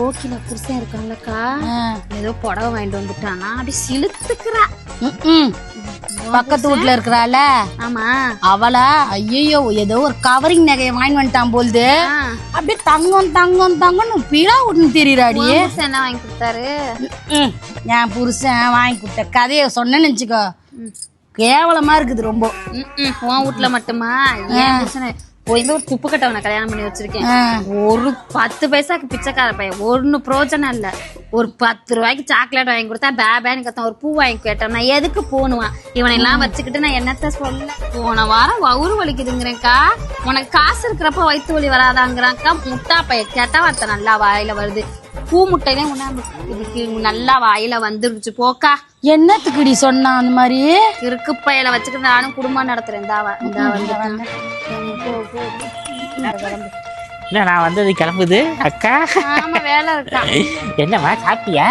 கோகில புருஷன் இருக்கான்லக்கா. ஏதோ புடவை வாங்கிட்டு வந்துட்டானா? அப்படி சிலுத்துக்கிறா. பக்கத்து வீட்டுல இருக்கிறாள? ஆமா. அவளா? ஐயோ ஏதோ ஒரு கவரிங் நகையை வாங்கி வந்துட்டான் போல்து. அப்படியே தங்கம் தங்கம் தங்கம்னு பிழா விட்டுன்னு தெரியுறாடி என்ன வாங்கி கொடுத்தாரு. என் புருஷன் வாங்கி கொடுத்த கதையை சொன்னேன்னு வச்சுக்கோ. கேவலமா இருக்குது ரொம்ப. உன் வீட்ல மட்டுமா? ஏன் புருஷனை போய் ஒரு துப்பு கட்டவனை கல்யாணம் பண்ணி வச்சிருக்கேன். ஒரு பத்து பைசாக்கு பிச்சைக்கார பையன். ஒன்னு பிரோஜனம் இல்ல. ஒரு பத்து ரூபாய்க்கு சாக்லேட் வாங்கி கொடுத்தா பேபேன்னு கத்தான் ஒரு பூ வாங்கி கேட்டேன் நான் எதுக்கு போனுவான் இவனை எல்லாம் வச்சுக்கிட்டு நான் என்னத்த சொல்ல? போன வாரம் வவுறு வலிக்குதுங்கிறேன்க்கா. உனக்கு காசு இருக்கிறப்ப வயிற்று வலி வராதாங்கிறான்க்கா. முட்டா பைய கெட்ட வார்த்தை நல்லா வாயில வருது. பூ முட்டையிலே உணவு இதுக்கு நல்லா வாயில வந்துருச்சு. போக்கா. என்னத்துக்குடி சொன்னான் அந்த மாதிரி? இருக்கு பையில வச்சுக்கிட்டு நானும் குடும்பம் நடத்துறேன். இந்தாவா இந்தா வந்து என்ன நான் வந்தது கிளம்புது? அக்கா. வேலை இருக்கா. என்னம்மா சாப்பிட்டியா?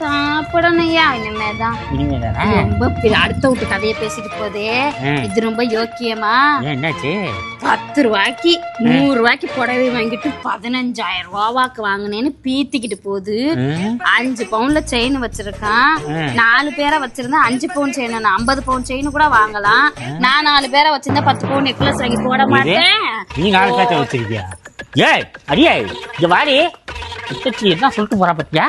சாப்பிடணும்யா இனிமேதான். இனிமேதானா? ரொம்ப அடுத்த வீட்டு கதையை பேசிட்டு போதே. இது ரொம்ப யோக்கியமா? என்னாச்சு? பத்து ரூபாய்க்கு நூறு ரூபாய்க்கு புடவை வாங்கிட்டு பதினஞ்சாயிரம் ரூபாவாக்கு வாங்கினேன்னு பீத்திக்கிட்டு போகுது. அஞ்சு பவுன்ல செயின் வச்சிருக்கான். நாலு பேரை வச்சிருந்தா அஞ்சு பவுன் செயின் ஐம்பது பவுன் செயின் கூட வாங்கலாம். நான் நாலு பேரை வச்சிருந்தா பத்து பவுன் நெக்லஸ் வாங்கி போட மாட்டேன். நீ நாலு வச்சிருக்கியா? ஏய் அடியே இங்க வாடி. என்ன சொல்லிட்டு போறா பத்தியா?